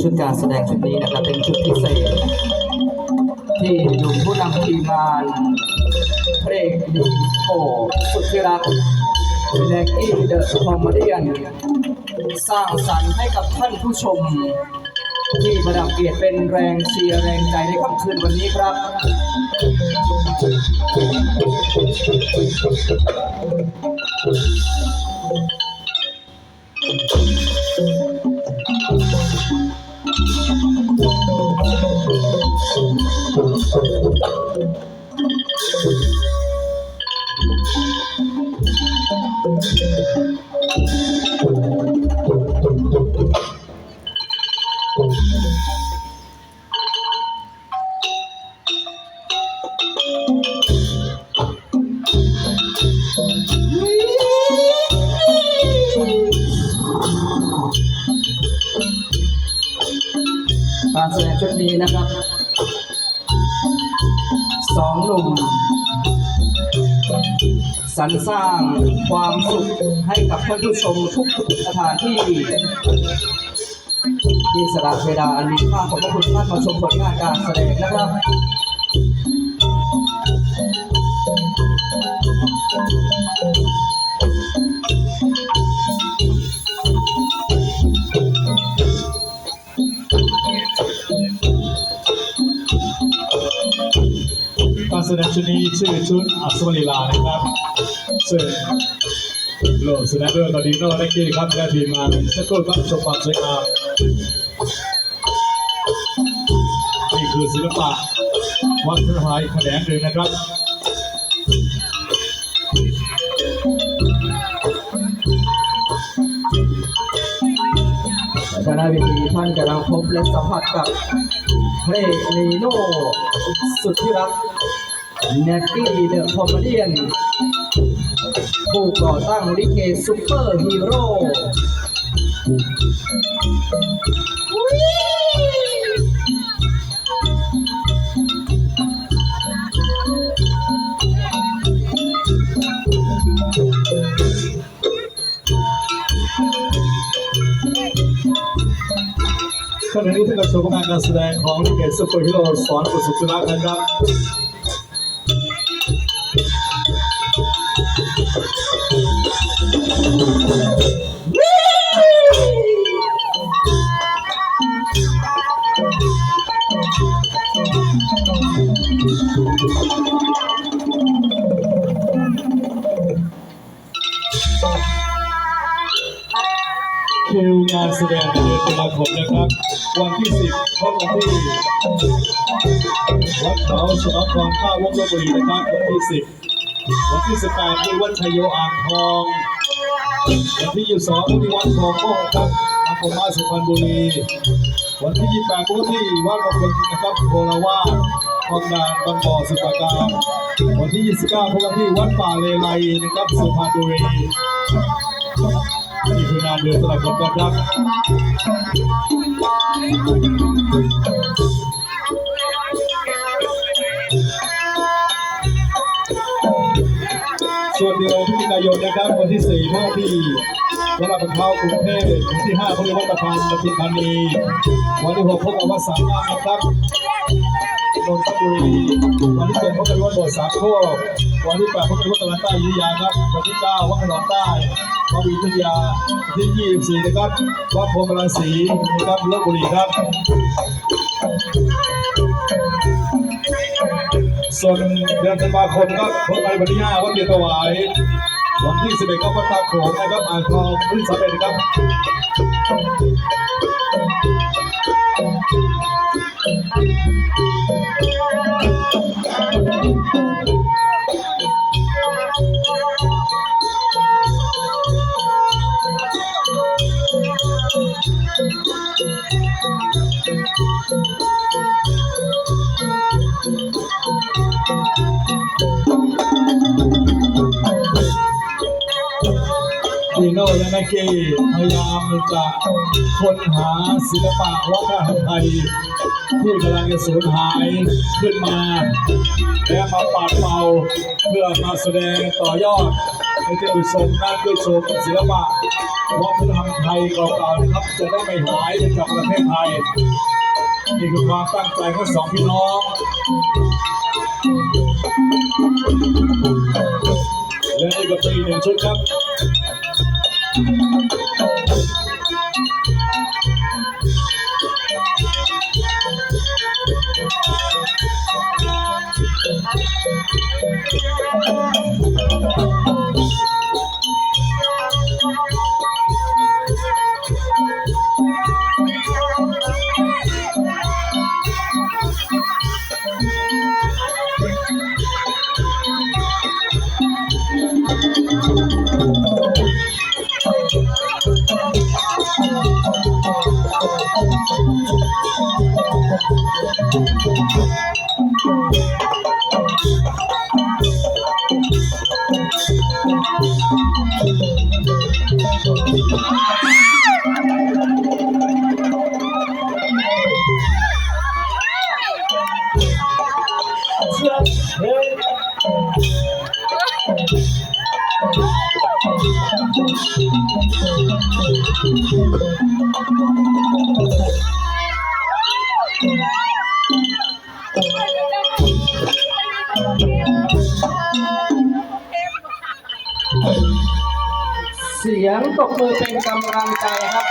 ชุดการแสดงชุดนี้นะครับเป็นชุดพิเศษที่หนุ่มผู้นำทีมงานเพลงดีโอสุดที่รักแนกี้เดอะคอมเมดี้สร้างสรรค์ให้กับท่านผู้ชม ที่ประดับเกียรติเป็นแรงเชียร์แรงใจในค่ำคืนวันนี้ครับ การแสดงชุดนี้นะครับสองหนุ่มสรรสร้างความสุขให้กับท่านผู้ชมทุกสถานที่ ที่สละเวลาอันมีค่าของพระคุณท่านมาชมผลงานการแสดงนะครับการแสดงชุดนี้ชื่อชุดอัศวลีลานะครับซึ่งโลกแสดงด้วยตอนนี้โน่และกี้ครับและทีมงานสักครู่ครับชมความสวยงาม นี่คือศิลปะวัฒนธรรมแขนงหนึ่งนะครับคณะวิธีท่านกำลังพบและสัมผัสกับพระเอกนีโน่สุดที่รักแน็กกี้เดอะคอมเมดี้ผู้ก่อตั้งลิเกซูเปอร์ฮีโร่ ขณะนี้ท่านกำลังชมการแสดงของลิเกซุปเปอร์ฮีโร่สอนสุดสุดรักนะครับ คิวงานแสดงเดือนตุลาคมนะครับ วันที่ 10เข้าวันที่วัดเขาสมพรข้าววงลบบุรีนะครับวันที่ 10 วันที่ 18ที่วัดชัยโยอ่างทอง วันที่ 22ที่วัดทองโก้ครับนครราสุพรรณบุรี วันที่ 28ก็ที่วัดมงคลนะครับโคราช คลองดานบางบ่อสุปการวันที่ 29พบกันที่วัดป่าเลไลนะครับสุพรรณบุรีนี่คืองานเดือนตุลาคมนะครับส่วนเดือนพฤศจิกายนนะครับวันที่4เข้าที่วัดลาดประเขากรุงเทพวันที่5พบกับวัดประธานปทุมธานีวันที่ 6 พบกับวัดสามงามนะครับ นนทบุรีวันที่7พบกับวัดโบสถ์สามโคกวันที่8พบกับวัดตะวันใต้ยุยาครับ วันที่9วัดขนอมใต้วัดอยุธยาวันที่24นะครับวัดโพธิ์กรังสีนะครับลบบุรีครับส่วนเดือนธันวาคมครับพบกันวันที่5วัดเกียรติถวายวันที่11ก็วัดตาโขงนะครับอ่างทองวันที่31นะครับ ที่ลีโน่และนักกี้พยายามจะค้นหาศิลปะวัฒนธรรมไทยที่กำลังจะสูญหายขึ้นมาและมาปัดเป่าเพื่อมาแสดงต่อยอดให้ท่านผู้ชมนั้นได้ชมศิลปะวัฒนธรรมไทยเก่าๆนะครับ จะได้ไม่หายไปจากประเทศไทยนี่คือความตั้งใจของสองพี่น้องและนี่ก็เป็นอีกหนึ่งชุดครับ เฮ้ สียงตบมือเป็นกำลังใจครับ